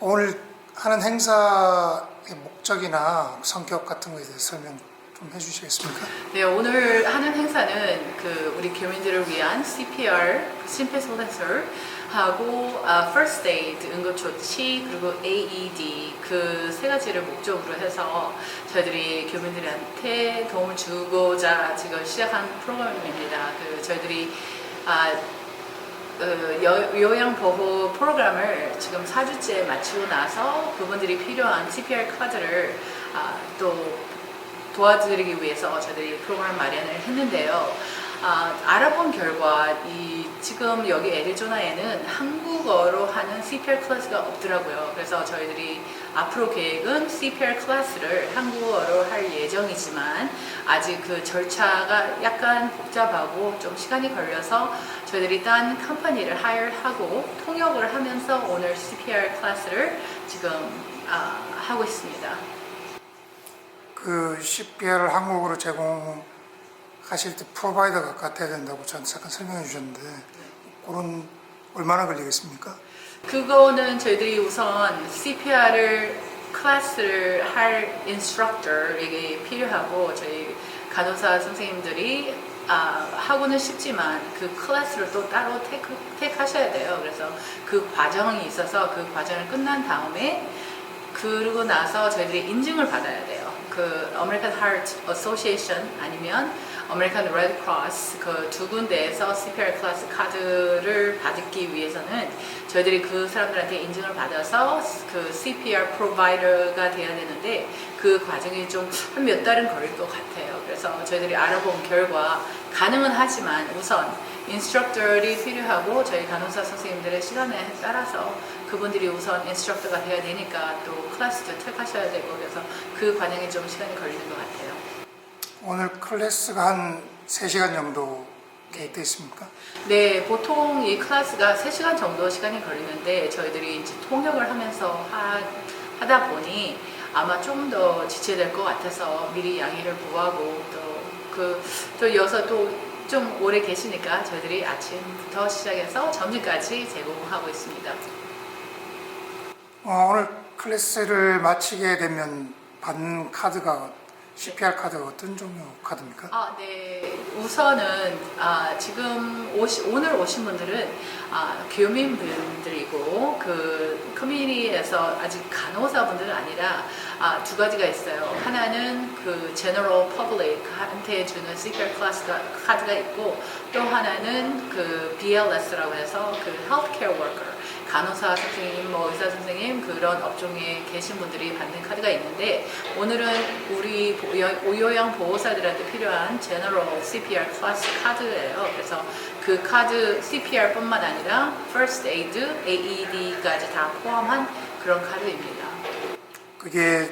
오늘 하는 행사의 목적이나 성격 같은 거에 대해서 설명 좀 해주시겠습니까? 네, 오늘 하는 행사는 그 우리 교민들을 위한 CPR, 심폐소생술 하고 아, First Aid, 응급조치 그리고 AED 그 세 가지를 목적으로 해서 저희들이 교민들한테 도움을 주고자 지금 시작한 프로그램입니다. 그 저희들이 아, 그 여- 요양보호 프로그램을 지금 4주째 마치고 나서 그분들이 필요한 CPR 카드를 아, 또 도와드리기 위해서 저희들이 프로그램 마련을 했는데요. 아, 알아본 결과 이 지금 여기 애리조나에는 한국어로 하는 CPR 클래스가 없더라고요. 그래서 저희들이 앞으로 계획은 CPR 클래스를 한국어로 할 예정이지만 아직 그 절차가 약간 복잡하고 좀 시간이 걸려서 저희들이 딴 컴퍼니를 하여하고 통역을 하면서 오늘 CPR 클래스를 지금 아, 하고 있습니다. 그 CPR을 한국어로 제공 하실 때 프로바이더가 같아야 된다고 저한테 잠깐 설명해 주셨는데 그런 얼마나 걸리겠습니까? 그거는 저희들이 우선 CPR을 클래스를 할 인스트럭터에게 필요하고 저희 간호사 선생님들이 아, 하고는 싶지만 그 클래스를 또 따로 택, 택하셔야 돼요. 그래서 그 과정이 있어서 그 과정을 끝난 다음에 그러고 나서 저희들이 인증을 받아야 돼요. 그 American Heart Association 아니면 American Red Cross 그두 군데에서 CPR 클래스 카드를 받기 위해서는 저희들이 그 사람들한테 인증을 받아서 그 CPR 프로바이더가 돼야 되는데 그 과정이 좀 한 몇 달은 걸릴 것 같아요. 그래서 저희들이 알아본 결과 가능은 하지만 우선 인스트럭터들이 필요하고 저희 간호사 선생님들의 시간에 따라서 그분들이 우선 인스트럭터가 돼야 되니까 또 클래스도 택하셔야 되고 그래서 그 과정이 좀 시간이 걸리는 것 같아요. 오늘 클래스가 한 3시간 정도 계획되어 있습니까? 네, 보통 이 클래스가 3시간 정도 시간이 걸리는데 저희들이 이제 통역을 하면서 하, 하다 보니 아마 좀 더 지체될 것 같아서 미리 양해를 구하고 또 그, 또 여서 또 좀 오래 계시니까 저희들이 아침부터 시작해서 점심까지 제공하고 있습니다. 어, 오늘 클래스를 마치게 되면 받는 카드가 CPR 카드가 어떤 종류 카드입니까? 아, 네. 우선은 아, 지금 오시, 오늘 오신 분들은 아, 교민분들이고 그 커뮤니티에서 아직 간호사분들은 아니라 아, 두 가지가 있어요. 하나는 그 General Public한테 주는 Secret Class 카드가 있고 또 하나는 그 BLS라고 해서 그 Healthcare Worker 간호사 선생님, 뭐 의사 선생님 그런 업종에 계신 분들이 받는 카드가 있는데 오늘은 우리 보- 여- 요양 보호사들한테 필요한 General CPR Plus 카드예요. 그래서 그 카드 CPR뿐만 아니라 First Aid, AED까지 다 포함한 그런 카드입니다. 그게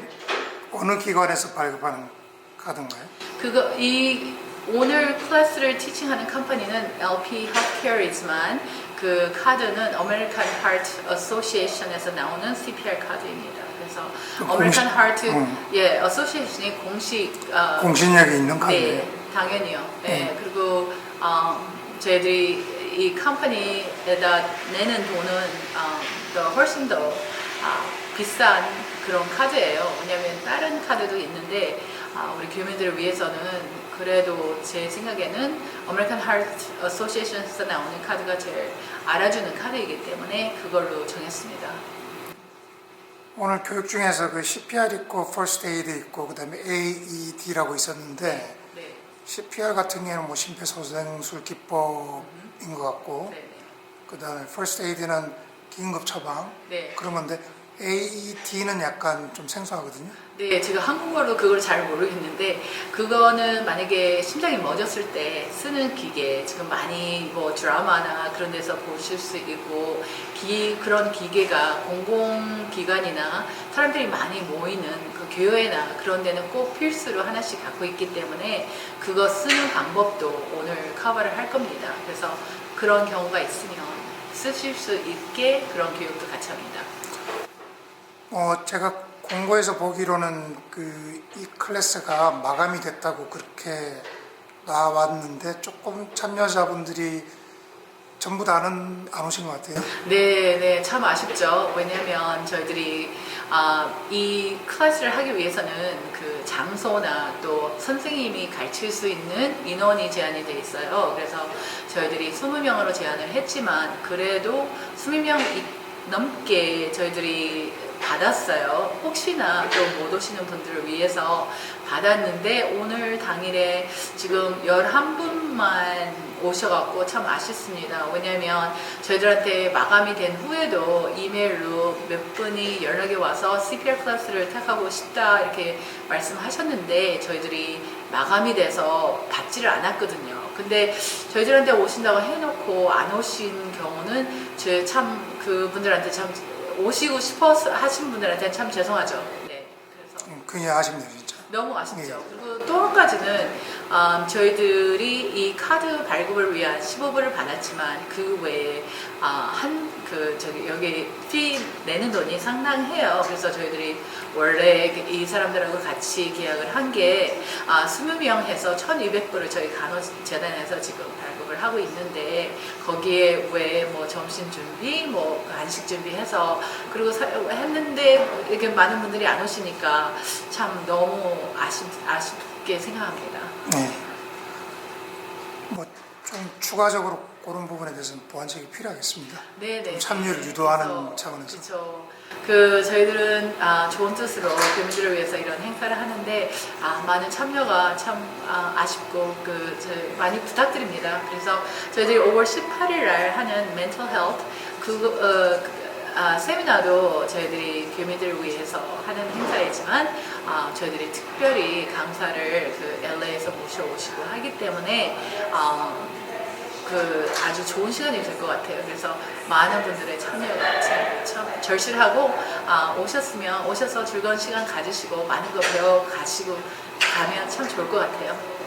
어느 기관에서 발급하는 카드인가요? 그거 이 오늘 클래스를 티칭하는 컴퍼니는 LP Healthcare이지만 그 카드는 American Heart Association에서 나오는 CPR 카드입니다. 그래서 그 American 공식- Heart 음. 예 Association이 공식 어, 공신력이 있는 카드예요. 네, 당연히요. 네, 음. 그리고 어, 저희들이 이 컴퍼니에다 내는 돈은 어, 더 훨씬 더 아, 비싼 그런 카드예요. 왜냐하면 다른 카드도 있는데 아, 우리 교민들을 위해서는 그래도 제 생각에는 American Heart Association에서 나오는 카드가 제일 알아주는 카드이기 때문에 그걸로 정했습니다. 오늘 교육 중에서 그 CPR 있고 First Aid 있고 그다음에 AED라고 있었는데 네, CPR 같은 경우는 뭐 심폐소생술 기법인 것 같고 네, 네. 그다음에 First Aid는 긴급 처방 네. 그런 건데 AED는 약간 좀 생소하거든요. 네, 제가 한국어로 그걸 잘 모르겠는데 그거는 만약에 심장이 멎었을 때 쓰는 기계 지금 많이 뭐 드라마나 그런 데서 보실 수 있고 기, 그런 기계가 공공기관이나 사람들이 많이 모이는 그 교회나 그런 데는 꼭 필수로 하나씩 갖고 있기 때문에 그거 쓰는 방법도 오늘 커버를 할 겁니다. 그래서 그런 경우가 있으면 쓰실 수 있게 그런 교육도 같이 합니다. 어 제가 공고에서 보기로는 그 이 클래스가 마감이 됐다고 그렇게 나왔는데 조금 참여자분들이 전부 다는 안 오신 것 같아요. 네, 네, 참 아쉽죠. 왜냐면 저희들이 아, 이 클래스를 하기 위해서는 그 장소나 또 선생님이 가르칠 수 있는 인원이 제한이 돼 있어요. 그래서 저희들이 20명으로 제한을 했지만 그래도 20명 넘게 저희들이 받았어요. 혹시나 또 못 오시는 분들을 위해서 받았는데 오늘 당일에 지금 11분만 오셔갖고 참 아쉽습니다. 왜냐면 저희들한테 마감이 된 후에도 이메일로 몇 분이 연락이 와서 CPR 클래스를 택하고 싶다 이렇게 말씀하셨는데 저희들이 마감이 돼서 받지를 않았거든요. 근데 저희들한테 오신다고 해놓고 안 오신 경우는 저참 그분들한테 참 오시고 싶어 하신 분들한테 참 죄송하죠. 네. 그래서 음, 그게 아쉽네요, 진짜. 너무 아쉽죠. 네. 그리고 또 한 가지는 음, 저희들이 이 카드 발급을 위한 15불을 받았지만 그 외에 아, 한그 저기 여기 피 내는 돈이 상당해요. 그래서 저희들이 원래 이 사람들하고 같이 계약을 한게 아, 20명 해서 1,200불을 저희 간호재단에서 지금 발급을 하고 있는데 거기에 왜뭐 점심 준비, 뭐 간식 준비해서 그리고 사- 했는데 이렇게 많은 분들이 안 오시니까 참 너무 아쉽, 아쉽게 생각합니다. 네. 뭐 좀 추가적으로 그런 부분에 대해서는 보완책이 필요하겠습니다. 네네. 참여를 유도하는 차원에서. 그렇죠. 그 저희들은 아, 좋은 뜻으로 교민들을 위해서 이런 행사를 하는데 아, 많은 참여가 참 아, 쉽고그 저희 많이 부탁드립니다. 그래서 저희들이 5월 18일 날 하는 mental health 그 어, 그, 아, 세미나도 저희들이 교민들을 위해서 하는 행사이지만 아, 저희들이 특별히 강사를 그 LA에서 모셔오시고 하기 때문에 아, 그 아주 좋은 시간이 될 것 같아요. 그래서 많은 분들의 참여가 참, 참 절실하고 아, 오셨으면 오셔서 즐거운 시간 가지시고 많은 거 배워 가시고 가면 참 좋을 것 같아요.